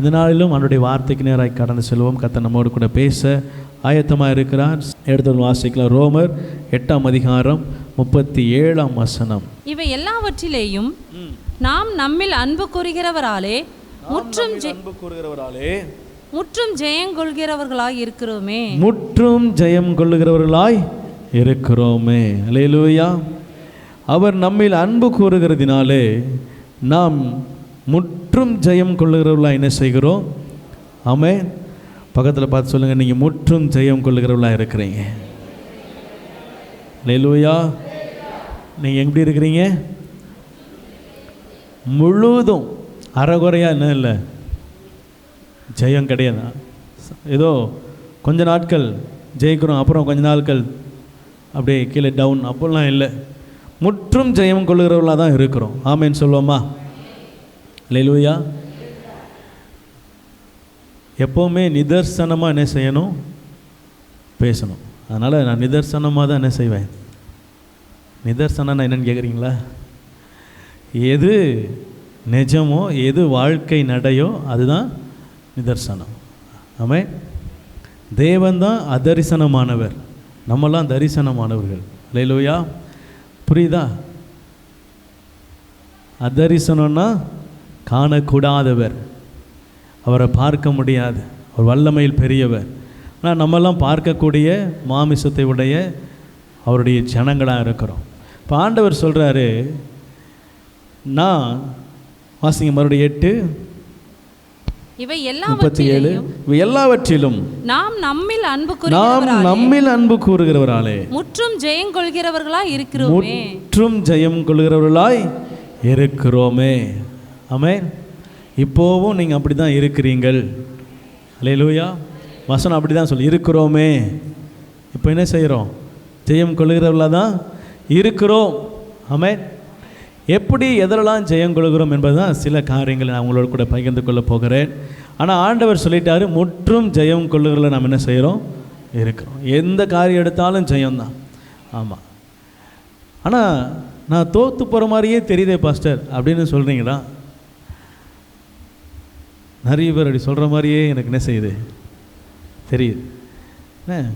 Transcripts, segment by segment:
இந்த நாளிலும் அவனுடைய வார்த்தைக்கு நேராக கடந்து செல்வோம். கத்த நம்மோடு கூட பேச ஆயத்தமாக இருக்கிறார். எடுத்து வாசிக்கலாம். ரோமர் எட்டாம் அதிகாரம் முப்பத்தி ஏழாம் வசனம். இவை எல்லாவற்றிலேயும் நாம் நம்மில் அன்பு கூறுகிறவராலே முற்றும் அன்பு கூறுகிறவராலே முற்றும் ஜெயங்கொள்கிறவர்களாய் இருக்கிறோமே. முற்றும் ஜெயம் கொள்ளுகிறவர்களாய் இருக்கிறோமே. அல்லேலூயா அவர் நம்மில் அன்பு கூறுகிறதினாலே நாம் முற்றும் ஜெயம் கொள்ளுகிறவர்களாக என்ன செய்கிறோம்? ஆமே பக்கத்தில் பார்த்து சொல்லுங்கள் நீங்கள் முற்றும் ஜெயம் கொள்ளுகிறவர்களாக இருக்கிறீங்க. அல்லேலூயா நீங்கள் எப்படி இருக்கிறீங்க? முழுதும் அறகுறையாக என்ன இல்லை? ஜெயம் கிடையாது. ஏதோ கொஞ்ச நாட்கள் ஜெயிக்கிறோம் அப்புறம் கொஞ்ச நாட்கள் அப்படியே கீழே டவுன் அப்போல்லாம் இல்லை. முற்றும் ஜெயம் கொள்ளுகிறவர்களாக தான் இருக்கிறோம். ஆமேன்னு சொல்லுவோமா? லெலுயா எப்போவுமே நிதர்சனமாக என்ன செய்யணும்? பேசணும். அதனால் நான் நிதர்சனமாக தான் என்ன செய்வேன்? நிதர்சனம்னா என்னன்னு கேட்குறீங்களா எது நிஜமோ எது வாழ்க்கை நடையோ அதுதான் நிதர்சனம். ஆமே தேவன் தான் அதரிசனமானவர். நம்மெல்லாம் தரிசனமானவர்கள். லேலூயா புரியுதா? அதரிசனம்னா காணக்கூடாதவர். அவரை பார்க்க முடியாது. அவர் வல்லமையில் பெரியவர். ஆனால் நம்மெல்லாம் பார்க்கக்கூடிய மாமிசத்தை உடைய அவருடைய ஜனங்களாக இருக்கிறோம். இப்போ ஆண்டவர் சொல்கிறாரு நான் வாசிங்க மறுபடியும் எட்டு இவை எல்லாவற்றிலேயும் எல்லாவற்றிலும் நாம் நம்மில் அன்பு நாம் நம்மில் அன்பு கூறுகிறவராலே முற்றும் ஜெயங்கொள்கிறவர்களாய் இருக்கிறோமே. முற்றும் ஜெயம் கொள்கிறவர்களாய் இருக்கிறோமே. ஆமே இப்போவும் நீங்கள் அப்படி தான் இருக்கிறீங்கள் அல்லேலூயா வசனம் அப்படி தான் சொல்லி இருக்கிறோமே. இப்போ என்ன செய்கிறோம் ஜெயம் கொள்கிறவர்களாக தான் இருக்கிறோம். ஆமே எப்படி எதெல்லாம் ஜெயம் கொள்கிறோம் என்பது தான் சில காரியங்களை நான் உங்களோட கூட பகிர்ந்து கொள்ள போகிறேன். ஆனால் ஆண்டவர் சொல்லிட்டாரு முற்றும் ஜெயம் கொள்ளுகிறல நாம் என்ன செய்கிறோம் இருக்கிறோம். எந்த காரியம் எடுத்தாலும் ஜெயம்தான் ஆமாம் ஆனால் நான் தோத்து போகிற மாதிரியே தெரியுதே பாஸ்டர். அப்படின்னு சொல்கிறீங்களா நிறைய பேர் அப்படி சொல்கிற மாதிரியே எனக்கு என்ன செய்யுது? தெரியுது. என்ன?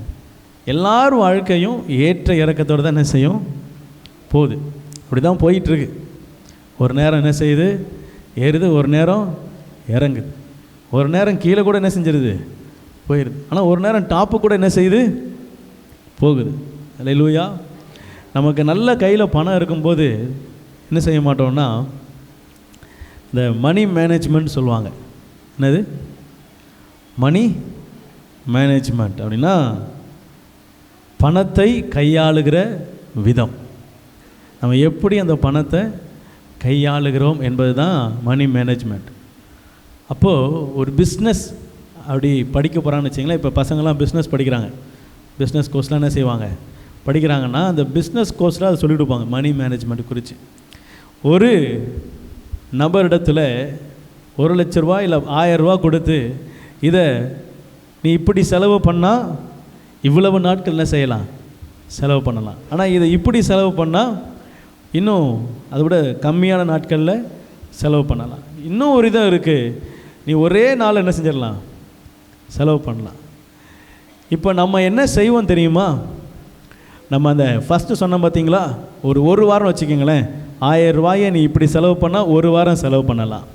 எல்லார் வாழ்க்கையும் ஏற்ற இறக்கத்தோடு தான் என்ன செய்யும்? போகுது. அப்படி தான் போயிட்டுருக்கு. ஒரு நேரம் என்ன செய்யுது? ஏறுது. ஒரு நேரம் இறங்குது. ஒரு நேரம் கீழே கூட என்ன செஞ்சிருது? போயிடுது ஆனால் ஒரு நேரம் டாப்பு கூட என்ன செய்யுது? போகுது. அல்லேலூயா நமக்கு நல்ல கையில் பணம் இருக்கும்போது என்ன செய்ய மாட்டோம்னா இந்த மணி மேனேஜ்மெண்ட் சொல்லுவாங்க. என்னது? மணி மேனேஜ்மெண்ட் அப்படின்னா பணத்தை கையாளுகிற விதம். நம்ம எப்படி அந்த பணத்தை கையாளுகிறோம் என்பது தான் மணி மேனேஜ்மெண்ட் அப்போது ஒரு பிஸ்னஸ் அப்படி படிக்க போகிறான்னு வச்சிங்களேன் இப்போ பசங்களாம் பிஸ்னஸ் படிக்கிறாங்க. பிஸ்னஸ் கோர்ஸ்லாம் என்ன செய்வாங்க? படிக்கிறாங்கன்னா அந்த பிஸ்னஸ் கோர்ஸில் அதை சொல்லிக் கொடுப்பாங்க மணி மேனேஜ்மெண்ட் குறித்து ஒரு நபரிடத்தில் ஒரு லட்ச ரூபா இல்லை ஆயிரம் ரூபா கொடுத்து இதை நீ இப்படி செலவு பண்ணால் இவ்வளவு நாட்கள் என்ன செய்யலாம்? செலவு பண்ணலாம். ஆனால் இதை இப்படி செலவு பண்ணால் இன்னும் அதை விட கம்மியான நாட்களில் செலவு பண்ணலாம். இன்னும் ஒரு இதாக இருக்குது நீ ஒரே நாள் என்ன செஞ்சிடலாம்? செலவு பண்ணலாம். இப்போ நம்ம என்ன செய்வோம் தெரியுமா? நம்ம அந்த ஃபஸ்ட்டு சொன்னோம் பார்த்தீங்களா ஒரு ஒரு வாரம் வச்சுக்கோங்களேன். ஆயிரம் ரூபாயை நீ இப்படி செலவு பண்ணால் ஒரு வாரம் செலவு பண்ணலாம்.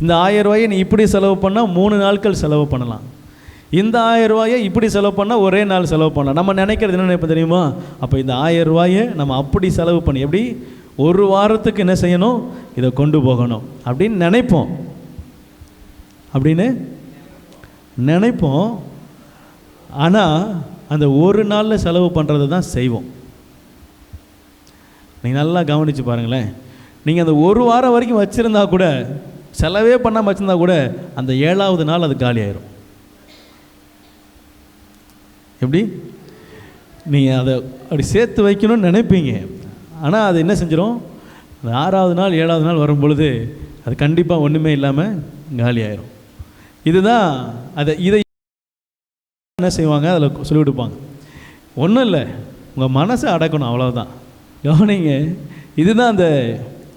இந்த ஆயிரம் ரூபாயை நீ இப்படி செலவு பண்ணால் மூணு நாட்கள் செலவு பண்ணலாம். இந்த ஆயிரம் ரூபாயை இப்படி செலவு பண்ணால் ஒரே நாள் செலவு பண்ணலாம். நம்ம நினைக்கிறது என்ன நினைப்போம் தெரியுமா? அப்போ இந்த ஆயிரம் ரூபாயை நம்ம அப்படி செலவு பண்ணி எப்படி ஒரு வாரத்துக்கு என்ன செய்யணும்? இதை கொண்டு போகணும். அப்படின்னு நினைப்போம். அப்படின்னு நினைப்போம். ஆனால் அந்த ஒரு நாளில் செலவு பண்ணுறது தான் செய்வோம். நீங்கள் நல்லா கவனித்து பாருங்களேன். நீங்கள் அந்த ஒரு வாரம் வரைக்கும் வச்சுருந்தா கூட செலவே பண்ணாமல் வச்சுருந்தா கூட அந்த ஏழாவது நாள் அது காலி ஆயிரும். எப்படி? நீங்கள் அதை அப்படி சேர்த்து வைக்கணும்னு நினைப்பீங்க. ஆனால் அது என்ன செஞ்சிடும் அந்த ஆறாவது நாள் ஏழாவது நாள் வரும் பொழுது அது கண்டிப்பாக ஒன்றுமே இல்லாமல் காலி ஆயிரும். இதுதான் அதை இதை என்ன செய்வாங்க? அதில் சொல்லி கொடுப்பாங்க. ஒன்றும் இல்லை. உங்கள் மனசை அடக்கணும் அவ்வளோதான் கவனிங்க. இதுதான் அந்த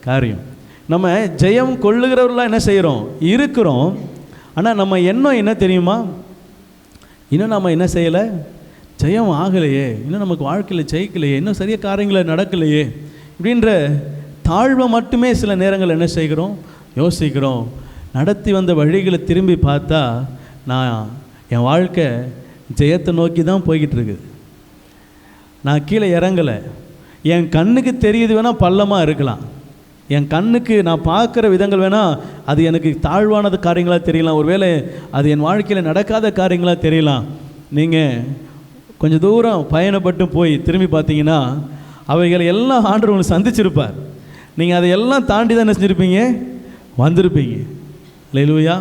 காரியம். நம்ம ஜெயம் கொள்ளுகிறவர்களாக என்ன செய்கிறோம் இருக்கிறோம். ஆனால் நம்ம எண்ணம் என்ன தெரியுமா? இன்னும் நம்ம என்ன செய்யலை? ஜெயம் ஆகலையே. இன்னும் நமக்கு வாழ்க்கையில் ஜெயிக்கலையே. இன்னும் சரியா காரியங்களை நடக்கலையே. இப்படின்ற தாழ்வை மட்டுமே சில நேரங்கள் என்ன செய்கிறோம்? யோசிக்கிறோம். நடத்தி வந்த வழிகளை திரும்பி பார்த்தா நான் என் வாழ்க்கை ஜெயத்தை நோக்கி தான் போய்கிட்டு இருக்குது நான் கீழே இறங்கலை. என் கண்ணுக்கு தெரியுது வேணால் பள்ளமாக இருக்கலாம். என் கண்ணுக்கு நான் பார்க்குற விதங்கள் வேணால் அது எனக்கு தாழ்வானது காரியங்களாக தெரியலாம். ஒருவேளை அது என் வாழ்க்கையில் நடக்காத காரியங்களாக தெரியலாம். நீங்கள் கொஞ்சம் தூரம் பயணப்பட்டு போய் திரும்பி பார்த்தீங்கன்னா அவைகளை எல்லாம் ஆண்டு உங்களை சந்திச்சிருப்பார். நீங்கள் அதை எல்லாம் தாண்டி தான் என்ன செஞ்சுருப்பீங்க? வந்திருப்பீங்க. லெலுவையா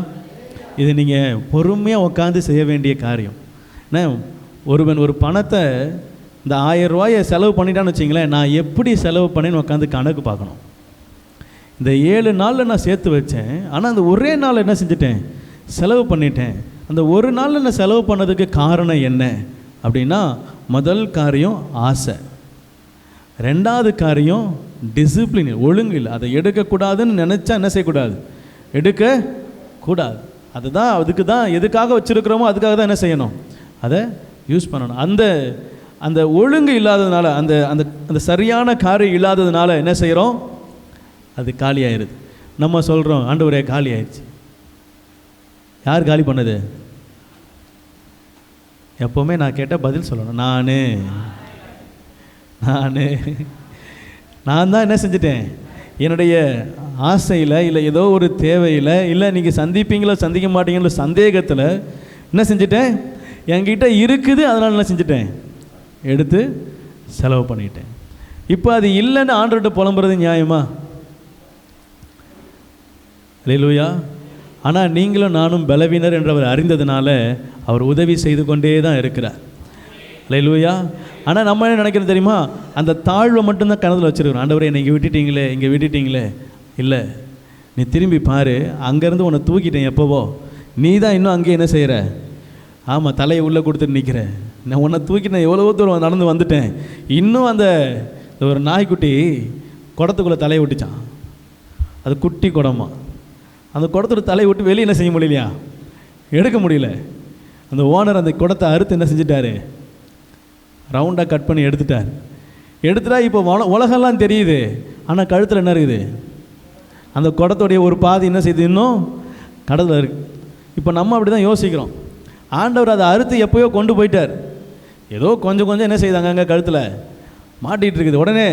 இது நீங்கள் பொறுமையாக உட்காந்து செய்ய வேண்டிய காரியம். என்ன? ஒருவன் ஒரு பணத்தை இந்த ஆயிரம் ரூபாயை செலவு பண்ணிட்டான்னு வச்சிங்களேன் நான் எப்படி செலவு பண்ணேன்னு உட்காந்து கணக்கு பார்க்கணும். இந்த ஏழு நாளில் நான் சேர்த்து வச்சேன். ஆனால் அந்த ஒரே நாள் என்ன செஞ்சிட்டேன்? செலவு பண்ணிட்டேன். அந்த ஒரு நாளில் நான் செலவு பண்ணதுக்கு காரணம் என்ன? அப்படின்னா முதல் காரியம் ஆசை. ரெண்டாவது காரியம் டிசிப்ளின் ஒழுங்கு இல்லை. அதை எடுக்கக்கூடாதுன்னு நினச்சா என்ன செய்யக்கூடாது? எடுக்க கூடாது. அதுதான் அதுக்கு தான் எதுக்காக வச்சுருக்கிறோமோ அதுக்காக தான் என்ன செய்யணும்? அதை யூஸ் பண்ணணும். அந்த அந்த ஒழுங்கு இல்லாததுனால அந்த அந்த அந்த சரியான காரியம் இல்லாததுனால என்ன செய்கிறோம் அது காலி ஆயிடுது நம்ம சொல்கிறோம் ஆண்டவரே காலி ஆயிடுச்சு யார் காலி பண்ணது? எப்போவுமே நான் கேட்டால் பதில் சொல்லணும். நான். நான். நான் தான் என்ன செஞ்சிட்டேன்? என்னுடைய ஆசையில் இல்லை ஏதோ ஒரு தேவையில் இல்லை நீங்கள் சந்திப்பீங்களோ சந்திக்க மாட்டீங்களோ சந்தேகத்தில் என்ன செஞ்சிட்டேன்? என்கிட்ட இருக்குது அதனால் என்ன செஞ்சிட்டேன்? எடுத்து செலவு பண்ணிட்டேன். இப்போ அது இல்லைன்னு ஆண்டுகிட்ட புலம்புறது நியாயமா? லேலூயா ஆனால் நீங்களும் நானும் பலவீனர் என்றவர் அறிந்ததுனால அவர் உதவி செய்து கொண்டே தான் இருக்கிறார். லேலூயா ஆனால் நம்ம என்ன நினைக்கிறது தெரியுமா? அந்த தாழ்வை மட்டும்தான் கணத்தில் வச்சுருக்கிறோம். ஆண்டவரை என்னை இங்கே விட்டுட்டீங்களே இங்கே விட்டுட்டீங்களே. இல்லை. நீ திரும்பி பாரு. அங்கேருந்து உன்னை தூக்கிட்டேன் எப்போவோ. நீ தான் இன்னும் அங்கே என்ன செய்கிற ஆமாம் தலையை உள்ளே கொடுத்துட்டு நிற்கிற நான் உன்னை தூக்கி நான் தூரம் நடந்து வந்துட்டேன். இன்னும் அந்த ஒரு நாய்க்குட்டி குடத்துக்குள்ளே தலையை விட்டுச்சான். அது குட்டி குடமாக அந்த குடத்தோட தலையை விட்டு வெளியே என்ன செய்ய முடியலையா? எடுக்க முடியல. அந்த ஓனர் அந்த குடத்தை அறுத்து என்ன செஞ்சிட்டாரு? ரவுண்டாக கட் பண்ணி எடுத்துட்டார். எடுத்துட்டா இப்போ உல உலகெல்லாம் தெரியுது. ஆனால் கழுத்தில் என்ன இருக்குது? அந்த குடத்துடைய ஒரு பாதி என்ன செய்யுது இன்னும் கடலில் இருக்கு. இப்போ நம்ம அப்படி தான் யோசிக்கிறோம். ஆண்டவர் அதை அறுத்து எப்போயோ கொண்டு போயிட்டார். ஏதோ கொஞ்சம் கொஞ்சம் என்ன செய்தாங்க அங்கே கழுத்தில்? மாட்டிகிட்டு இருக்குது. உடனே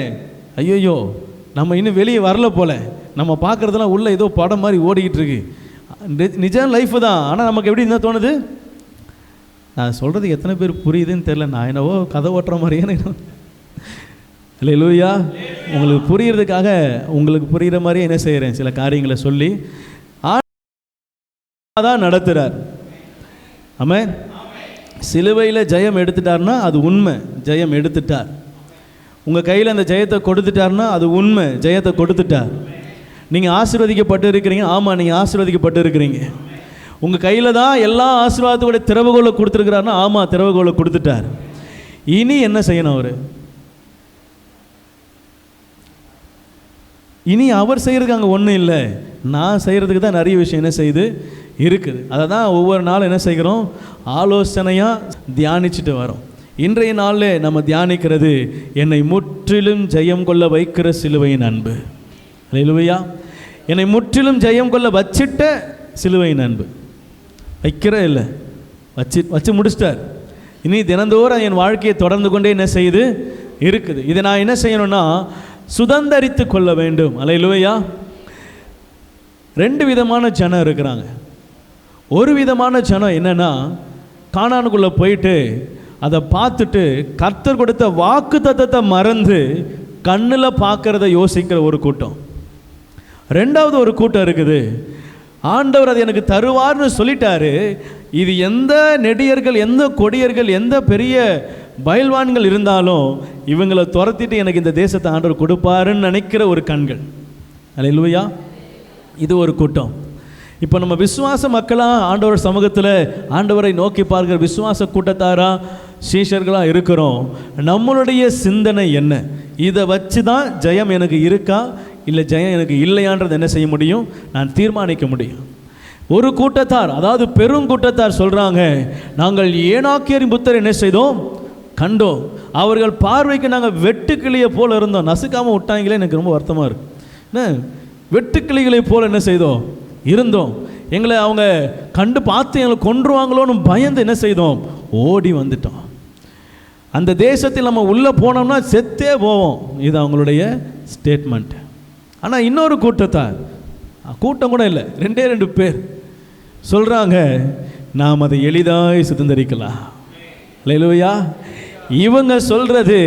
ஐயோ நம்ம இன்னும் வெளியே வரல போல. நம்ம பார்க்குறதெல்லாம் உள்ளே ஏதோ படம் மாதிரி ஓடிக்கிட்டு இருக்கு நிஜம் லைஃப் தான். ஆனால் நமக்கு எப்படி என்ன தோணுது? நான் சொல்கிறது எத்தனை பேர் புரியுதுன்னு தெரில நான் என்னவோ கதை ஓட்டுற மாதிரியே எனக்கு இல்லை லூயா உங்களுக்கு புரியறதுக்காக உங்களுக்கு புரிகிற மாதிரியே என்ன செய்கிறேன் சில காரியங்களை சொல்லி தான் நடத்துகிறார் ஆமென் சிலுவையில் ஜெயம் எடுத்துட்டார்னா அது உண்மை. ஜெயம் எடுத்துட்டார். உங்கள் கையில் அந்த ஜெயத்தை கொடுத்துட்டார்னா அது உண்மை. ஜெயத்தை கொடுத்துட்டார். நீங்கள் ஆசீர்வதிக்கப்பட்டு இருக்கிறீங்க ஆமாம் நீங்கள் ஆசீர்வதிக்கப்பட்டு இருக்கிறீங்க உங்கள் கையில் தான் எல்லா ஆசீர்வாதத்தோட திறவுகோலை கொடுத்துருக்கிறாருன்னா ஆமாம் திறவுகோலை கொடுத்துட்டார். இனி என்ன செய்யணும் அவர்? இனி அவர் செய்கிறதுக்கு அங்கே ஒன்றும் இல்லை. நான் செய்கிறதுக்கு தான் நிறைய விஷயம் என்ன செய்யுது? இருக்குது. அதை தான் ஒவ்வொரு நாளும் என்ன செய்கிறோம்? ஆலோசனையாக தியானிச்சுட்டு வரோம். இன்றைய நாளில் நம்ம தியானிக்கிறது என்னை முற்றிலும் ஜெயம் கொள்ள வைக்கிற சிலுவையின் அன்பு. இல்லையா என்னை முற்றிலும் ஜெயம் கொள்ள வச்சிட்ட சிலுவையின் அன்பு வைக்கிற இல்லை. வச்சு வச்சு முடிச்சிட்டார். இனி தினந்தோறும் என் வாழ்க்கையை தொடர்ந்து கொண்டே என்ன செய்யுது இருக்குது. இதை நான் என்ன செய்யணும்னா சுதந்திரித்து கொள்ள வேண்டும். அலையிலுவையா. ரெண்டு விதமான ஜனம் இருக்கிறாங்க. ஒரு விதமான ஜனம் என்னென்னா காணானுக்குள்ளே போயிட்டு அதை பார்த்துட்டு கர்த்தர் கொடுத்த வாக்கு தத்தத்தை மறந்து கண்ணில் பார்க்கறத யோசிக்கிற ஒரு கூட்டம். ரெண்டாவது ஒரு கூட்டம் இருக்குது. ஆண்டவர் அது எனக்கு தருவார்னு சொல்லிட்டாரு. இது எந்த நெடியர்கள் எந்த கொடியர்கள் எந்த பெரிய பயில்வான்கள் இருந்தாலும் இவங்களை துரத்திட்டு எனக்கு இந்த தேசத்தை ஆண்டவர் கொடுப்பாருன்னு நினைக்கிற ஒரு கண்கள். அல்ல இது ஒரு கூட்டம். இப்போ நம்ம விசுவாச மக்களாக ஆண்டவர் சமூகத்தில் ஆண்டவரை நோக்கி பார்க்குற விசுவாச கூட்டத்தாராக சீஷர்களாக இருக்கிறோம். நம்மளுடைய சிந்தனை என்ன? இதை வச்சு தான் ஜெயம் எனக்கு இருக்கா? இல்லை ஜெயம் எனக்கு இல்லையான்றது என்ன செய்ய முடியும்? நான் தீர்மானிக்க முடியும். ஒரு கூட்டத்தார் அதாவது பெரும் கூட்டத்தார் சொல்கிறாங்க நாங்கள் ஏனாக்கியரின் புத்தர் என்ன செய்தோம்? கண்டோம். அவர்கள் பார்வைக்கு நாங்கள் வெட்டுக்கிளியை போல் இருந்தோம். நசுக்காமல் விட்டாங்களே எனக்கு ரொம்ப வருத்தமாக இருக்குது என்ன? வெட்டுக்கிளிகளை போல் என்ன செய்தோம்? இருந்தோம். எங்களை அவங்க கண்டு பார்த்து எங்களை கொன்றுவாங்களோன்னு பயந்து என்ன செய்தோம்? ஓடி வந்துட்டோம். அந்த தேசத்தில் நம்ம உள்ளே போனோம்னா செத்தே போவோம். இது அவங்களுடைய ஸ்டேட்மெண்ட்டு ஆனால் இன்னொரு கூட்டத்தார் கூட்டம் கூட இல்லை. ரெண்டே ரெண்டு பேர் சொல்கிறாங்க நாம் அதை எளிதாய் சுதந்திரிக்கலாம். இல்லையா இவங்க சொல்கிறது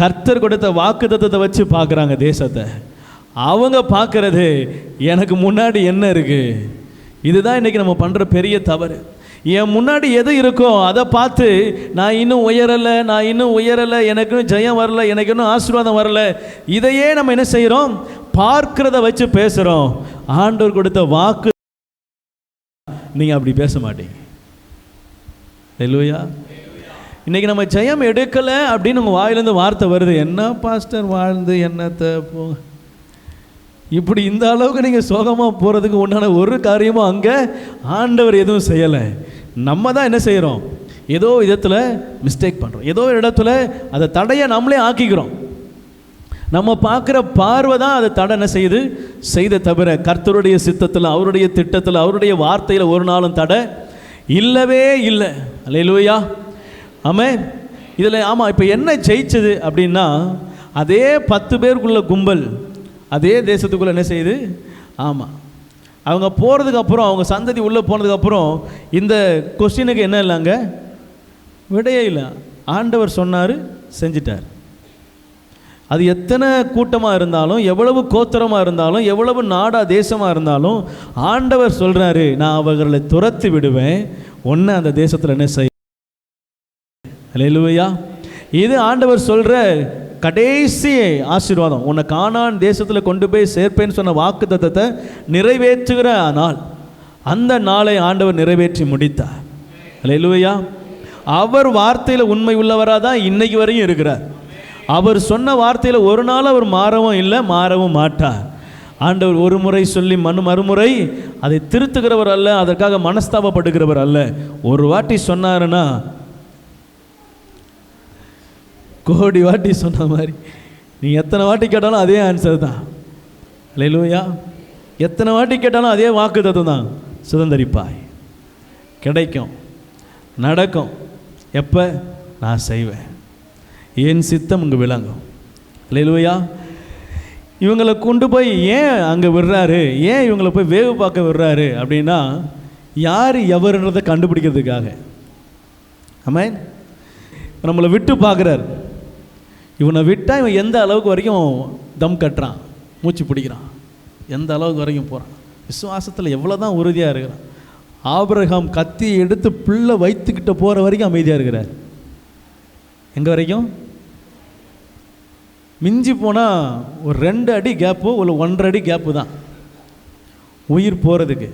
கர்த்தர் கொடுத்த வாக்குத்தத்தத்தை வச்சு பார்க்குறாங்க தேசத்தை. அவங்க பார்க்கறது எனக்கு முன்னாடி என்ன இருக்குது இதுதான் இன்றைக்கி நம்ம பண்ணுற பெரிய தவறு. என் முன்னாடி எது இருக்கோ அதை பார்த்து நான் இன்னும் உயரலை நான் இன்னும் உயரலை எனக்கு இன்னும் ஜெயம் வரல எனக்கு இன்னும் ஆசீர்வாதம் வரல. இதையே நம்ம என்ன செய்கிறோம் பார்க்கிறத வச்சு பேசுகிறோம் ஆண்டவர் கொடுத்த வாக்கு நீங்கள் அப்படி பேச மாட்டீங்க. இல்லையா இன்றைக்கி நம்ம ஜெயம் எடுக்கலை அப்படின்னு உங்கள் வாயிலேருந்து வார்த்தை வருது. என்ன பாஸ்டர் வாழ்ந்து என்னத்தை போ? இப்படி இந்த அளவுக்கு நீங்கள் சோகமாக போகிறதுக்கு உண்டான ஒரு காரியமும் அங்கே ஆண்டவர் எதுவும் செய்யலை. நம்ம தான் என்ன செய்கிறோம் ஏதோ விதத்தில் மிஸ்டேக் பண்ணுறோம் ஏதோ ஒரு இடத்துல அதை தடையை நம்மளே ஆக்கிக்கிறோம். நம்ம பார்க்குற பார்வை தான் அதை தடை என்ன செய்த தவிர கர்த்தருடைய சித்தத்தில் அவருடைய திட்டத்தில் அவருடைய வார்த்தையில் ஒரு நாளும் தடை இல்லவே இல்லை. அல்லையிலூயா ஆமே இதில் ஆமாம் இப்போ என்ன ஜெயிச்சது அப்படின்னா அதே பத்து பேருக்குள்ள கும்பல் அதே தேசத்துக்குள்ளே என்ன செய்யுது? ஆமாம் அவங்க போகிறதுக்கு அப்புறம் அவங்க சந்ததி உள்ளே போனதுக்கப்புறம் இந்த கொஸ்டினுக்கு என்ன இல்லைங்க விடையே இல்லை. ஆண்டவர் சொன்னார் செஞ்சிட்டார். அது எத்தனை கூட்டமாக இருந்தாலும் எவ்வளவு கோத்திரமாக இருந்தாலும் எவ்வளவு நாடா தேசமாக இருந்தாலும் ஆண்டவர் சொல்கிறாரு நான் அவர்களை துரத்தி விடுவேன். ஒன்று அந்த தேசத்தில் என்ன செய்ய அல்லேலூயா இது ஆண்டவர் சொல்கிற கடைசி ஆசீர்வாதம். உன்னை காணான் தேசத்தில் கொண்டு போய் சேர்ப்பேன்னு சொன்ன வாக்கு தத்தத்தை நிறைவேற்றுகிற நாள். அந்த நாளை ஆண்டவர் நிறைவேற்றி முடித்தார். அல்லேலூயா அவர் வார்த்தையில் உண்மை உள்ளவராக தான் இன்னைக்கு வரையும் இருக்கிறார். அவர் சொன்ன வார்த்தையில் ஒரு நாள் அவர் மாறவும் இல்லை மாறவும் மாட்டார். ஆண்டவர் ஒரு முறை சொல்லி மனு மறுமுறை அதை திருத்துகிறவர் அல்ல அதற்காக மனஸ்தாபப்படுகிறவர் அல்ல. ஒரு வாட்டி சொன்னாருன்னா கோடி வாட்டி சொன்ன மாதிரி நீ எத்தனை வாட்டி கேட்டாலும் அதே ஆன்சர் தான். இல்லையா எத்தனை வாட்டி கேட்டாலும் அதே வாக்கு தத்துவம் தான். சுதந்திரிப்பாய். கிடைக்கும். நடக்கும். எப்போ? நான் செய்வேன். என் சித்தம் இங்கே விளங்கும். இல்லையா இவங்களை கொண்டு போய் ஏன் அங்கே விடுறாரு? ஏன் இவங்களை போய் வேவு பார்க்க விடுறாரு? அப்படின்னா யார் எவருன்றதை கண்டுபிடிக்கிறதுக்காக. ஆமாம் நம்மளை விட்டு பார்க்குறாரு. இவனை விட்டால் இவன் எந்த அளவுக்கு வரைக்கும் தம் கட்டுறான்? மூச்சு பிடிக்கிறான். எந்த அளவுக்கு வரைக்கும் போகிறான் விசுவாசத்தில் எவ்வளோ தான் உறுதியாக இருக்கிறான். ஆபிரகாம் கத்தி எடுத்து பிள்ளை வைத்துக்கிட்ட போகிற வரைக்கும் அமைதியாக இருக்கிறார். எங்கே வரைக்கும்? மிஞ்சி போனால் ஒரு ரெண்டு அடி கேப்பு இல்லை ஒன்றரை அடி கேப்பு தான். உயிர் போகிறதுக்கு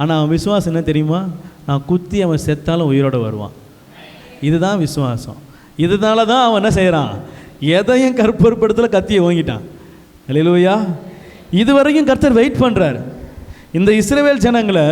ஆனால் அவன் விசுவாசம் என்ன தெரியுமா? நான் குத்தி அவன் செத்தாலும் உயிரோடு வருவான். இதுதான் விசுவாசம். இதனால தான் அவன் என்ன செய்கிறான் எதையும் கற்பற்படுத்தல கத்தியை வாங்கிட்டான் இல்லையா இது வரைக்கும் கர்த்தர் வெயிட் பண்ணுறாரு இந்த இஸ்ரேவேல் ஜனங்களை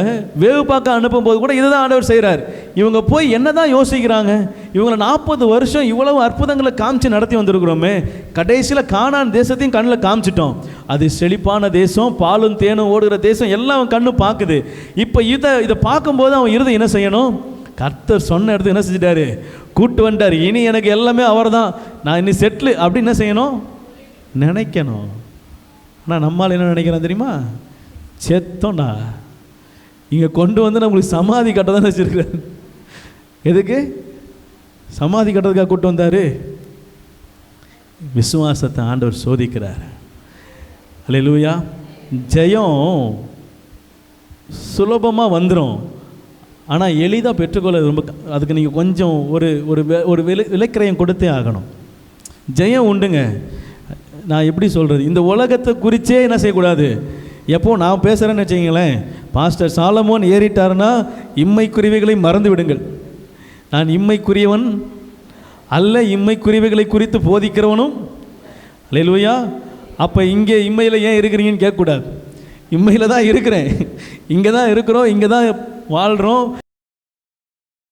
வேவு பார்க்க அனுப்பும்போது கூட இதுதான் ஆண்டவர் செய்கிறார். இவங்க போய் என்ன தான் யோசிக்கிறாங்க? இவங்களை நாற்பது வருஷம் இவ்வளவு அற்புதங்களை காமிச்சு நடத்தி வந்திருக்கிறோமே. கடைசியில் காணான் தேசத்தையும் கண்ணில் காமிச்சிட்டோம். அது செழிப்பான தேசம் பாலும் தேனும் ஓடுகிற தேசம் எல்லாம் அவன் கண்ணு பார்க்குது. இப்போ இதை இதை பார்க்கும்போது அவன் இருந்து என்ன செய்யணும்? கர்த்தர் சொன்ன இடத்துக்கு என்ன செஞ்சிட்டாரு? கூட்டு வந்துட்டார். இனி எனக்கு எல்லாமே அவர் தான் நான் இனி செட்டில் அப்படி என்ன செய்யணும்? நினைக்கணும். ஆனால் நம்மால் என்ன நினைக்கிறேன் தெரியுமா? செத்தோண்டா இங்கே கொண்டு வந்து நம்மளுக்கு சமாதி கட்ட தான் வச்சுருக்கிறார் எதுக்கு? சமாதி கட்டுறதுக்காக கூட்டு வந்தார். விசுவாசத்தை ஆண்டவர் சோதிக்கிறார். அல்ல லூயா ஜெயம் சுலபமாக வந்துடும் ஆனால் எளிதாக பெற்றுக்கொள்ள ரொம்ப அதுக்கு நீங்கள் கொஞ்சம் ஒரு ஒரு ஒரு விலை விலைக்கிரயம் கொடுத்தே ஆகணும். ஜெயம் உண்டுங்க. நான் எப்படி சொல்கிறது இந்த உலகத்தை குறித்தே என்ன செய்யக்கூடாது? எப்போ நான் பேசுகிறேன்னு வச்சுங்களேன் பாஸ்டர் சாலமோன் ஏறிட்டாருன்னா இம்மைக்குருவிகளை மறந்து விடுங்கள் நான் இம்மைக்குரியவன் அல்ல இம்மைக்குருவிகளை குறித்து போதிக்கிறவனும் லெலுவையா அப்போ இங்கே இம்மையில் ஏன் இருக்கிறீங்கன்னு கேட்கக்கூடாது. இம்மையில் தான் இருக்கிறேன். இங்கே தான் இருக்கிறோம் இங்கே தான் வாழ்கிறோம்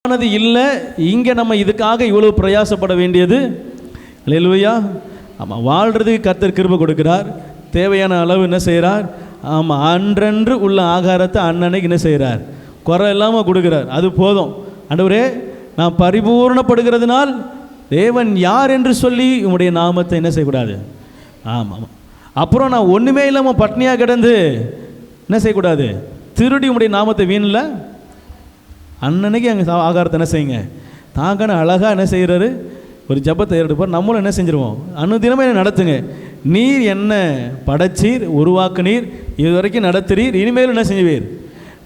ஆனது இல்லை இங்கே நம்ம இதுக்காக இவ்வளோ பிரயாசப்பட வேண்டியது. லெலுவையா ஆமாம் வாழ்கிறதுக்கு கத்தர் கிருப கொடுக்கிறார். தேவையான அளவு என்ன செய்கிறார்? ஆமாம் அன்றன்று உள்ள ஆகாரத்தை அன்னன்னைக்கு என்ன செய்கிறார். குறை இல்லாமல் கொடுக்குறார். அது போதும். அண்டவரே நான் பரிபூர்ணப்படுகிறதுனால் தேவன் யார் என்று சொல்லி உங்களுடைய நாமத்தை என்ன செய்யக்கூடாது? ஆமாம் அப்புறம் நான் ஒன்றுமே இல்லாமல் பட்னியாக கிடந்து என்ன செய்யக்கூடாது? திருடி உங்களுடைய நாமத்தை வீணில் அன்னன்னைக்கு அங்கே ஆகாரத்தை என்ன செய்யுங்க? தாங்கன்னு அழகாக என்ன செய்கிறாரு? ஒரு ஜபத்தை ஏற்படுப்பார் நம்மளும் என்ன செஞ்சிருவோம்? அனுதினமே என்ன நடத்துங்க? நீர் என்ன படைச்சீர் உருவாக்குனீர் இதுவரைக்கும் நடத்துறீர் இனிமேலும் என்ன செய்வீர்?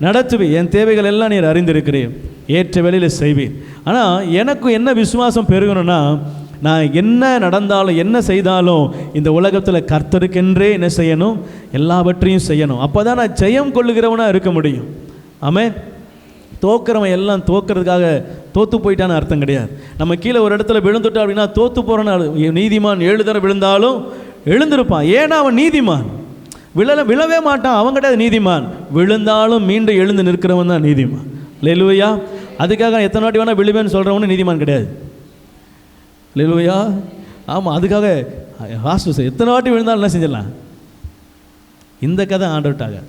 நடத்துவீர். என் தேவைகள் எல்லாம் நீர் அறிந்திருக்கிறீர். ஏற்ற வேலையில் செய்வீர். ஆனால் எனக்கு என்ன விசுவாசம் பெருகணும்னா நான் என்ன நடந்தாலும் என்ன செய்தாலும் இந்த உலகத்தில் கர்த்தருக்கென்றே என்ன செய்யணும்? எல்லாவற்றையும் செய்யணும். அப்போ தான் நான் ஜெயம் கொள்ளுகிறவனாக இருக்க முடியும். ஆமே தோக்கிறவன் எல்லாம் தோக்கிறதுக்காக தோத்து போயிட்டான்னு அர்த்தம் கிடையாது. நம்ம கீழே ஒரு இடத்துல விழுந்துட்டோம் அப்படின்னா தோத்து போகிறோன்னு நீதிமான் ஏழு தடவை விழுந்தாலும் எழுந்திருப்பான். ஏன்னா அவன் நீதிமான். விழல விழவே மாட்டான். அவன் கிடையாது நீதிமான். விழுந்தாலும் மீண்டும் எழுந்து நிற்கிறவன் தான் நீதிமான். லெலுவையா? அதுக்காக எத்தனை வாட்டி வேணால் விழுவேன்னு சொல்கிறவனு நீதிமான் கிடையாது. லெலுவையா? ஆமாம் அதுக்காக ஹாஸ்டல் எத்தனை வாட்டி விழுந்தாலும் என்ன செஞ்சிடலாம்? இந்த கதை ஆண்டவட்டாக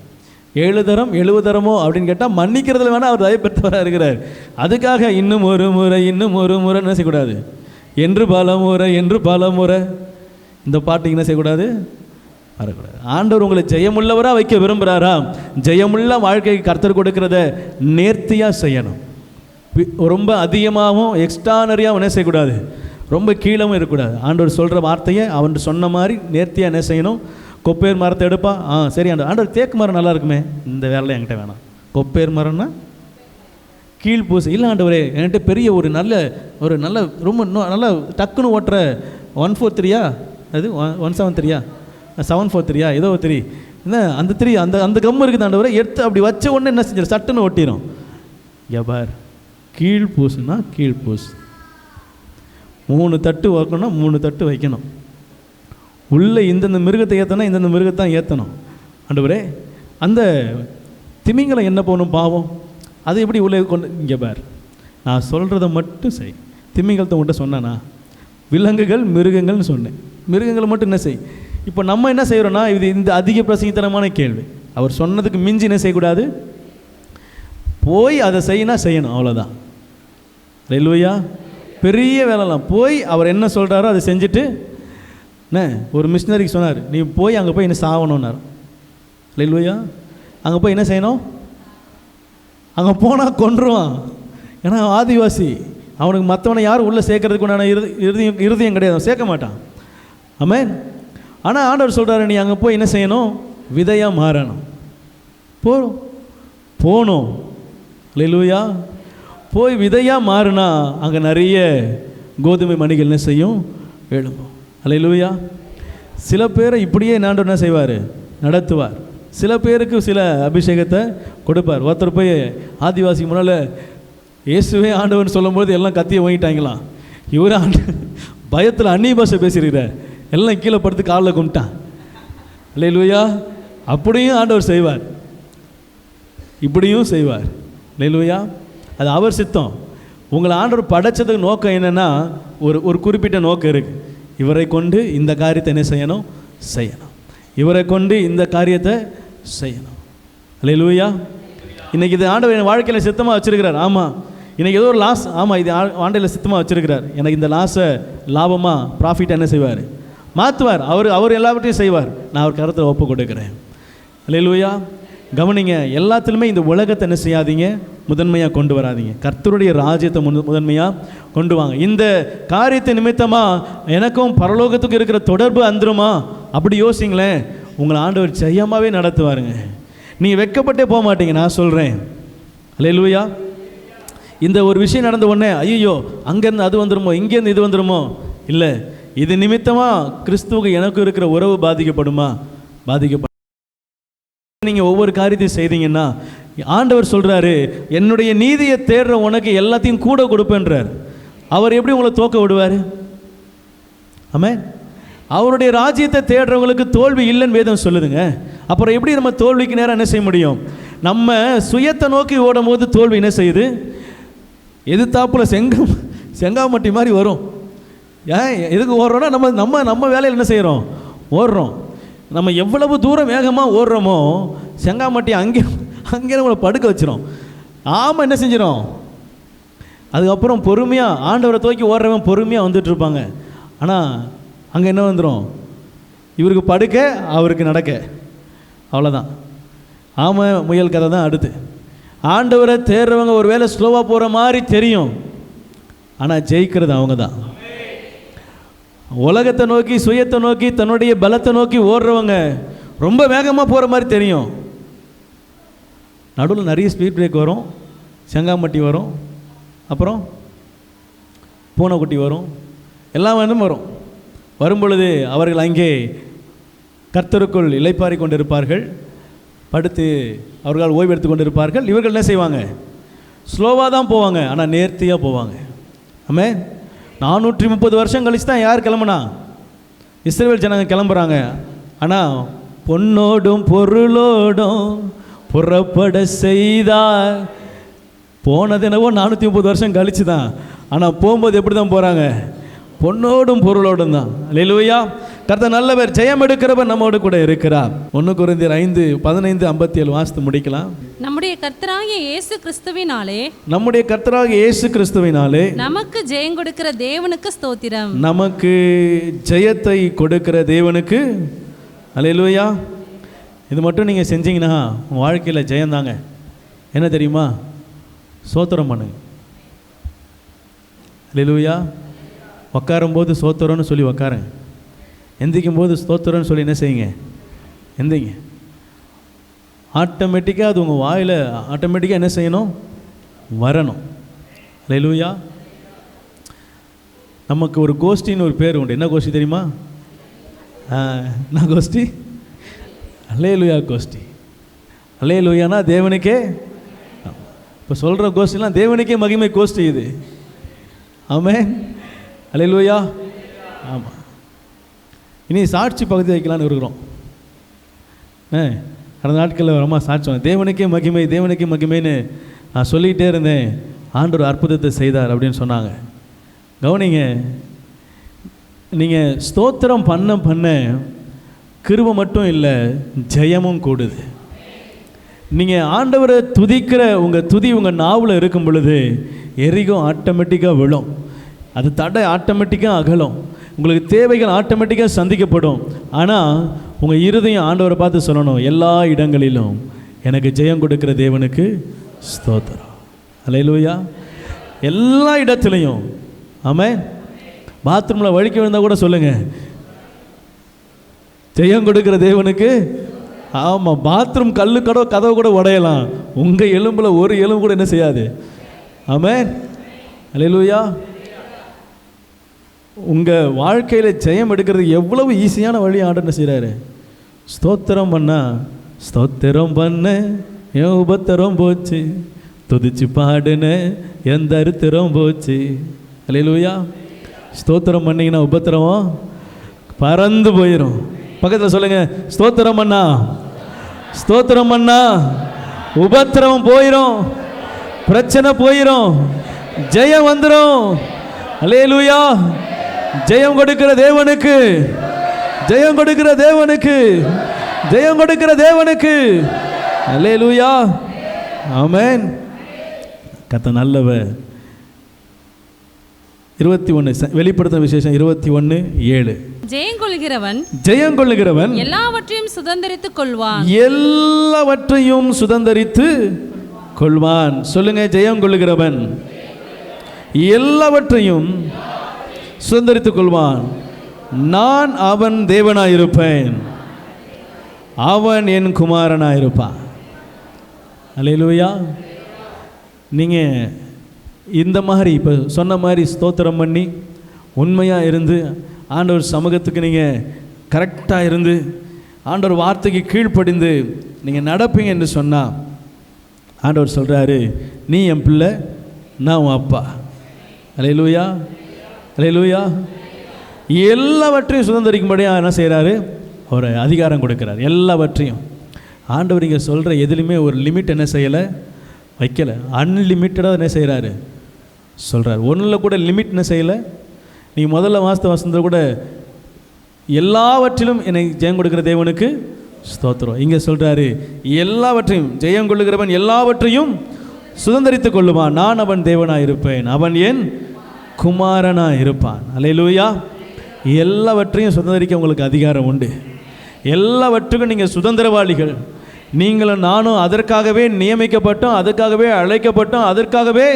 ஏழு தரம் எழுபது தரமோ அப்படின்னு கேட்டால் மன்னிக்கிறதுல வேணால் அவர் தயப்பெற்றவராக இருக்கிறார். அதுக்காக இன்னும் ஒரு முறை இன்னும் ஒரு முறை என்ன செய்யக்கூடாது? என்று பல முறை என்று பல முறை. இந்த பாட்டு என்ன செய்யக்கூடாது? வரக்கூடாது. ஆண்டவர் உங்களை ஜெயமுள்ளவராக வைக்க விரும்புகிறாரா ஜெயமுள்ள வாழ்க்கைக்கு கர்த்தர் கொடுக்கிறத நேர்த்தியாக செய்யணும். ரொம்ப அதிகமாகவும் எக்ஸ்ட்ரானரியாகவும் என்ன செய்யக்கூடாது? ரொம்ப கீழவும் இருக்கக்கூடாது. ஆண்டவர் சொல்கிற வார்த்தையை அவன் சொன்ன மாதிரி நேர்த்தியாக என்ன செய்யணும்? கொப்பேர் மரத்தை எடுப்பா? ஆ சரி ஆண்டவர். ஆண்டவர் தேக்கு மரம் நல்லா இருக்குமே? இந்த வேலையில் என்கிட்ட வேணாம். கொப்பேர் மரம்னா? கீழ் பூசு. இல்லை ஆண்டவரே என்கிட்ட பெரிய ஒரு நல்ல ஒரு நல்ல ரொம்ப நல்ல டக்குன்னு ஓட்டுற ஒன் ஃபோர் த்ரீயா அது ஒன் செவன் த்ரீயா செவன் ஃபோர் த்ரீயா ஏதோ ஒரு த்ரீ என்ன? அந்த த்ரீ அந்த அந்த கம்மு இருக்குது ஆண்டவரே எடுத்து அப்படி வச்ச உடனே என்ன செஞ்சிடும் சட்டுன்னு ஒட்டிடும் எபார் கீழ் பூசுனா கீழ் பூசு. மூணு தட்டு வைக்கணும்னா மூணு தட்டு வைக்கணும். உள்ளே இந்தந்த மிருகத்தை ஏற்றணும் இந்தந்த மிருகத்தான் ஏற்றணும் ஆண்டவரே அந்த திமிங்கலம் என்ன போகணும் பாவம்? அது எப்படி உள்ளே கொண்டு இங்கே பார். நான் சொல்கிறத மட்டும் செய். திமிங்கலத்தை உன்ட்ட சொன்னானா? விலங்குகள் மிருகங்கள்னு சொன்னேன். மிருகங்களை மட்டும் என்ன செய்? இப்போ நம்ம என்ன செய்கிறோன்னா இது இந்த அதிக பிரசங்கித்தனமான கேள்வி. அவர் சொன்னதுக்கு மிஞ்சி என்ன செய்யக்கூடாது? போய் அதை செய்யினா செய்யணும் அவ்வளோதான் ரயில்வேயா பெரிய வேலைலாம். போய் அவர் என்ன சொல்கிறாரோ அதை செஞ்சுட்டு என்ன? ஒரு மிஷினரிக்கு சொன்னார் நீ போய் அங்கே போய் என்ன சாகணும்னார். ரயில்வேயா அங்கே போய் என்ன செய்யணும்? அங்கே போனால் கொன்றுவான். ஏன்னா ஆதிவாசி. அவனுக்கு மற்றவனை யாரும் உள்ளே சேர்க்கறதுக்கு உண்டான இறுதி இறுதியம் இருதயம் கிடையாது சேர்க்க மாட்டான். ஆமென். ஆனால் ஆண்டவர் சொல்கிறாரு நீ அங்கே போய் என்ன செய்யணும்? விதையாக மாறணும். போ போகணும் லூயா போய் விதையாக மாறினா அங்கே நிறைய கோதுமை மணிகள் என்ன செய்யும்? எழும்பும். அல்லேலூயா சில பேரை இப்படியே நாண்டு என்ன செய்வார்? நடத்துவார். சில பேருக்கு சில அபிஷேகத்தை கொடுப்பார். ஒருத்தர் போய் ஆதிவாசி முன்னால் இயேசுவே ஆண்டவன் சொல்லும்போது எல்லாம் கத்தியை வாங்கிட்டாங்களாம் இவர் ஆண்டு பயத்தில் அந்நிய பாஷை பேசியிருக்கிறார் எல்லாம் கீழே படுத்து காலில் கும்பிட்டான். அல்லேலூயா. அப்படியும் ஆண்டவர் செய்வார். இப்படியும் செய்வார். லேலுயா அது அவர் சித்தம். உங்களை ஆண்டவர் படைச்சதுக்கு நோக்கம் என்னென்னா ஒரு ஒரு குறிப்பிட்ட நோக்கம் இருக்குது இவரை கொண்டு இந்த காரியத்தை என்ன செய்யணும்? செய்யணும். இவரை கொண்டு இந்த காரியத்தை செய்யணும். லேலுயா இன்றைக்கி இது ஆண்டவர் என் வாழ்க்கையில் சித்தமாக வச்சுருக்கிறார். ஆமாம் இன்றைக்கி ஏதோ ஒரு லாஸ் ஆமாம் இது ஆ- ஆண்டையில் சித்தமாக வச்சுருக்கிறார். எனக்கு இந்த லாஸை லாபமாக ப்ராஃபிட் என்ன செய்வார்? மாற்றுவார் அவர் அவர் எல்லாவற்றையும் செய்வார். நான் அவர் கருத்தை ஒப்பு கொடுக்குறேன். அல்லேலூயா கவனிங்க எல்லாத்துலேயுமே இந்த உலகத்தை என்ன செய்யாதீங்க? முதன்மையாக கொண்டு வராதீங்க. கர்த்தருடைய ராஜ்யத்தை முன் முதன்மையாக கொண்டு வாங்க. இந்த காரியத்தை நிமித்தமாக எனக்கும் பரலோகத்துக்கும் இருக்கிற தொடர்பு அந்துருமா? அப்படி யோசிங்களேன். உங்களை ஆண்டவர் ஜெயமாகவே நடத்துவாருங்க. நீங்கள் வெட்கப்பட்டே போக மாட்டீங்க நான் சொல்கிறேன் அல்லேலூயா இந்த ஒரு விஷயம் நடந்த உடனே ஐயோ அங்கேருந்து அது வந்துருமோ இங்கேருந்து இது வந்துருமோ? இல்லை. இது நிமித்தமாக கிறிஸ்துவுக்கு எனக்கு இருக்கிற உறவு பாதிக்கப்படுமா? பாதிக்கப்படும். நீங்கள் ஒவ்வொரு காரியத்தையும் செய்தீங்கன்னா ஆண்டவர் சொல்கிறாரு என்னுடைய நீதியை தேடுற உனக்கு எல்லாத்தையும் கூட கொடுப்பேன்றார். அவர் எப்படி உங்களை தோக்க விடுவார்? ஆமே அவருடைய ராஜ்யத்தை தேடுறவங்களுக்கு தோல்வி இல்லைன்னு வேதம் சொல்லுதுங்க. அப்புறம் எப்படி நம்ம தோல்விக்கு நேரம் என்ன செய்ய முடியும்? நம்ம சுயத்தை நோக்கி ஓடும் போது தோல்வி என்ன செய்யுது? எதிர்த்தாப்புல செங்கம் செங்காமட்டி மாதிரி வரும். ஏன் எதுக்கு ஓடுறோன்னா நம்ம நம்ம நம்ம வேலையில் என்ன செய்கிறோம் ஓடுறோம். நம்ம எவ்வளவு தூரம் வேகமாக ஓடுறோமோ செங்காமட்டி அங்கே அங்கே நம்மளை படுக்க வச்சிரும். ஆமாம் என்ன செஞ்சிடும் அதுக்கப்புறம் பொறுமையாக ஆண்டவரை தூக்கி ஓடுறவன் பொறுமையாக வந்துட்டுருப்பாங்க ஆனால் அங்கே என்ன வந்துடும் இவருக்கு படுக்க அவருக்கு நடக்க. அவ்வளோதான் ஆமாம் முயல் கதை தான் அடுத்து. ஆண்டவரை தேடுறவங்க ஒரு வேளை ஸ்லோவாக போகிற மாதிரி தெரியும். ஆனால் ஜெயிக்கிறது அவங்க தான் உலகத்தை நோக்கி சுயத்தை நோக்கி தன்னுடைய பலத்தை நோக்கி ஓடுறவங்க ரொம்ப வேகமாக போகிற மாதிரி தெரியும். நடுவில் நிறைய ஸ்பீட் பிரேக் வரும். செங்காமட்டி வரும். அப்புறம் பூனைக்குட்டி வரும். எல்லாம் வந்து வரும். வரும் பொழுது அவர்கள் அங்கே கர்த்தருக்குள் இலைப்பாரி கொண்டிருப்பார்கள். படுத்து அவர்கள் ஓய்வு எடுத்து கொண்டிருப்பார்கள். இவர்கள் என்ன செய்வாங்க? ஸ்லோவாக தான் போவாங்க. ஆனால் நேர்த்தியாக போவாங்க. ஆமே நானூற்றி முப்பது வருஷம் கழிச்சு தான் யார் கிளம்புனா? இஸ்ரேல் ஜனங்க கிளம்புறாங்க. ஆனால் பொன்னோடும் பொருளோடும் புறப்பட செய்தார். போனது என்னவோ நானூற்றி முப்பது வருஷம் கழிச்சு தான். ஆனால் போகும்போது எப்படி தான் போகிறாங்க பொன்னோடும் பொருளோடும் தான். லெலுவையா கர்த்தர் நல்லவர் ஜெயம் எடுக்கிறவர் நம்மோடு கூட இருக்கிறார். ஒன்று குறைந்தர் ஐந்து பதினைந்து ஐம்பத்தி ஏழு வாசித்து முடிக்கலாம். நம்முடைய கர்த்தராகிய இயேசு கிறிஸ்துவினாலே நம்முடைய கர்த்தராக இயேசு கிறிஸ்துவினாலே நமக்கு ஜெயம் கொடுக்கிற தேவனுக்கு ஸ்தோத்திரம். நமக்கு ஜெயத்தை கொடுக்கிற தேவனுக்கு அல்லேலூயா. இது மட்டும் நீங்கள் செஞ்சீங்கன்னா உங்கள் வாழ்க்கையில் ஜெயந்தாங்க என்ன தெரியுமா? சோத்திரம் பண்ணுங்க. அல்லேலூயா. உட்காரும்போது சோத்திரம்னு சொல்லி உட்காருங்க. எந்திக்கும் போது ஸ்தோத்திரம்னு சொல்லி என்ன செய்யுங்க? எந்திங்க ஆட்டோமேட்டிக்காக அது உங்கள் வாயில் ஆட்டோமேட்டிக்காக என்ன செய்யணும்? வரணும். லெலுயா நமக்கு ஒரு கோஷ்டின்னு ஒரு பேர் உண்டு. என்ன கோஷ்டி தெரியுமா? என்ன கோஷ்டி? அலையலுயா கோஷ்டி. அல்லேலுயானா தேவனுக்கே? இப்போ சொல்கிற கோஷ்டிலாம் தேவனுக்கே மகிமை கோஷ்டி இது. ஆமே அல்லேலுயா ஆமாம் இனி சாட்சி பகுதி வைக்கலான்னு இருக்கிறோம். ஆ கடந்த நாட்களில் ரொம்ப சாட்சி தேவனுக்கே மகிமை தேவனுக்கே மகிமைன்னு நான் சொல்லிக்கிட்டே இருந்தேன். ஆண்டவர் அற்புதத்தை செய்தார் அப்படின்னு சொன்னாங்க. கவனிங்க நீங்கள் ஸ்தோத்திரம் பண்ண பண்ண கிருபை மட்டும் இல்லை ஜெயமும் கூடுது. நீங்கள் ஆண்டவரை துதிக்கிற உங்கள் துதி உங்கள் நாவில் இருக்கும் பொழுது எரிகும் ஆட்டோமேட்டிக்காக விழும். அது தடை ஆட்டோமேட்டிக்காக அகலும். உங்களுக்கு தேவைகள் ஆட்டோமேட்டிக்காக சந்திக்கப்படும். ஆனால் உங்கள் இருதயம் ஆண்டவரை பார்த்து சொல்லணும் எல்லா இடங்களிலும் எனக்கு ஜெயம் கொடுக்குற தேவனுக்கு ஸ்தோத்திரம். அல்லேலூயா எல்லா இடத்துலையும். ஆமாம் பாத்ரூமில் வழிக்க விழுந்தால் கூட சொல்லுங்கள் ஜெயம் கொடுக்குற தேவனுக்கு ஆமாம் பாத்ரூம் கல்லு கடவு கதவு கூட உடையலாம். உங்கள் எலும்பில் ஒரு எலும்பு கூட என்ன செய்யாது? ஆமாம் அல்லேலூயா உங்கள் வாழ்க்கையில் ஜெயம் எடுக்கிறது எவ்வளவு ஈஸியான வழி ஆண்டு செய்கிறாரு ஸ்தோத்திரம் பண்ணா ஸ்தோத்திரம் பண்ண என் உபத்திரம் போச்சு. துதிச்சு பாடுன என் தரித்திரம் போச்சு. அல்லேலூயா ஸ்தோத்திரம் பண்ணிங்கன்னா உபத்திரமம் பறந்து போயிடும் பக்கத்தில் சொல்லுங்க ஸ்தோத்திரம் பண்ணா? ஸ்தோத்திரம் பண்ணா உபத்திரவம் போயிடும் பிரச்சனை போயிடும் ஜெயம் வந்துடும் அல்லேலூயா ஜெயம் கொடுக்கிற தேவனுக்கு ஜெயம் கொடுக்கிற தேவனுக்கு ஜெயம் கொடுக்கிற தேவனுக்கு. அல்லேலூயா ஆமென் கத்த நல்லவர். இருபத்தி ஒன்று வெளிப்படுத்த விசேஷம் இருபத்தி ஒன்று ஏழு. ஜெயம் கொள்கிறவன் ஜெயம் கொள்ளுகிறவன் எல்லாவற்றையும் சுதந்தரித்துக் கொள்வான். எல்லாவற்றையும் சுதந்தரித்து கொள்வான். சொல்லுங்க ஜெயம் கொள்ளுகிறவன். எல்லாவற்றையும் சுதந்திரித்துக் கொள்வான் நான் அவன் தேவனாயிருப்பேன். அவன் என் குமாரனாயிருப்பான். அலையிலுவையா நீங்கள் இந்த மாதிரி இப்போ சொன்ன மாதிரி ஸ்தோத்திரம் பண்ணி உண்மையாக இருந்து ஆண்டவர் சமூகத்துக்கு நீங்கள் கரெக்டாக இருந்து ஆண்டவர் வார்த்தைக்கு கீழ்ப்படிந்து நீங்கள் நடப்பீங்க என்று சொன்னால் ஆண்டவர் சொல்கிறாரு நீ என் பிள்ளை நான் உன் அப்பா. அலையலூயா அலையலூயா எல்லாவற்றையும் சுதந்திரிக்கும்படியாக என்ன செய்கிறாரு ஒரு அதிகாரம் கொடுக்குறார். எல்லாவற்றையும். ஆண்டவர் இங்கே சொல்கிற எதுலையுமே ஒரு லிமிட் என்ன செய்யலை? வைக்கலை. அன்லிமிட்டடாக என்ன செய்கிறாரு சொல்கிறார் ஒன்றில் கூட லிமிட் என்ன செய்யலை? நீ முதல்ல மாதத்தை வசந்த கூட எல்லாவற்றிலும் என்னை ஜெயம் கொடுக்குற தேவனுக்கு ஸ்தோத்திரம். இங்கே சொல்கிறாரு எல்லாவற்றையும் ஜெயம் கொள்ளுகிறவன் எல்லாவற்றையும் சுதந்திரித்து கொள்ளுவான். நான் அவன் தேவனாக இருப்பேன் அவன் என் குமாரனாக இருப்பான். அலையிலூயா. எல்லாவற்றையும் சுதந்திரிக்க உங்களுக்கு அதிகாரம் உண்டு. எல்லாவற்றுக்கும் நீங்கள் சுதந்திரவாளிகள். நீங்களும் நானும் அதற்காகவே நியமிக்கப்பட்டோம் அதற்காகவே அழைக்கப்பட்டோம் அதற்காகவே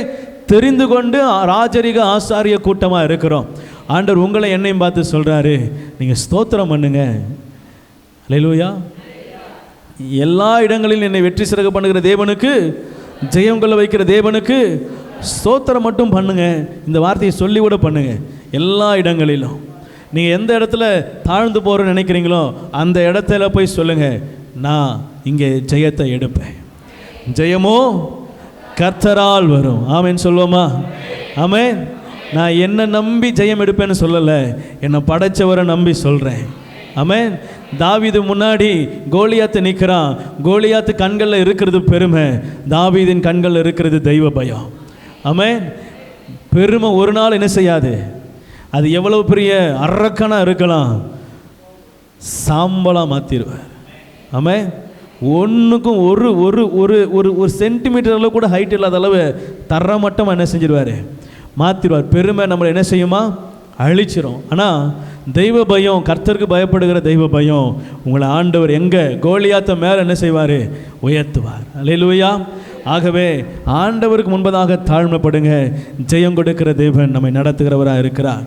தெரிந்து கொண்டு ராஜரிக ஆசாரிய கூட்டமாக இருக்கிறோம். ஆண்டவர் உங்களை என்னையும் பார்த்து சொல்கிறாரு நீங்கள் ஸ்தோத்திரம் பண்ணுங்க. லூயா எல்லா இடங்களிலும் என்னை வெற்றி சிறகு பண்ணுகிற தேவனுக்கு ஜெயம் கொள்ள வைக்கிற தேவனுக்கு ஸ்தோத்திரம் மட்டும் பண்ணுங்க. இந்த வார்த்தையை சொல்லி கூட பண்ணுங்க. எல்லா இடங்களிலும். நீங்கள் எந்த இடத்துல தாழ்ந்து போகிறேன்னு நினைக்கிறீங்களோ அந்த இடத்துல போய் சொல்லுங்கள் நான் இங்கே ஜெயத்தை எடுப்பேன். ஜெயமோ கர்த்தரால் வரும். ஆமேன்னு சொல்லுவோமா? ஆமென். நான் என்ன நம்பி ஜெயம் எடுப்பேன்னு சொல்லலை. என்னை படைச்சவரை நம்பி சொல்கிறேன் ஆமென். தாவீது முன்னாடி கோலியாத்து நிற்கிறான் கோலியாத்து கண்களில் இருக்கிறது பெருமை. தாவிதின் கண்களில் இருக்கிறது தெய்வ பயம். ஆமென். பெருமை ஒரு நாள் என்ன செய்யாது? அது எவ்வளவு பெரிய அரக்கனாக இருக்கலாம். சாம்பலாக மாற்றிடுவார் ஆமே ஒன்றுக்கும் ஒரு ஒரு ஒரு ஒரு ஒரு சென்டிமீட்டர் அளவு கூட ஹைட் இல்லாத அளவு தரமட்டமாக என்ன செஞ்சிருவார்? மாற்றிடுவார் பெருமை நம்மளை என்ன செய்யுமா? அழிச்சிரும். ஆனால் தெய்வ பயம் கர்த்தருக்கு பயப்படுகிற தெய்வ பயம் உங்களை ஆண்டவர் எங்கே கோலியாத்த மேலே என்ன செய்வார்? உயர்த்துவார். அலையிலுவையா ஆகவே ஆண்டவருக்கு முன்பதாக தாழ்மைப்படுங்க. ஜெயம் கொடுக்கிற தேவன் நம்மை நடத்துகிறவராக இருக்கிறார்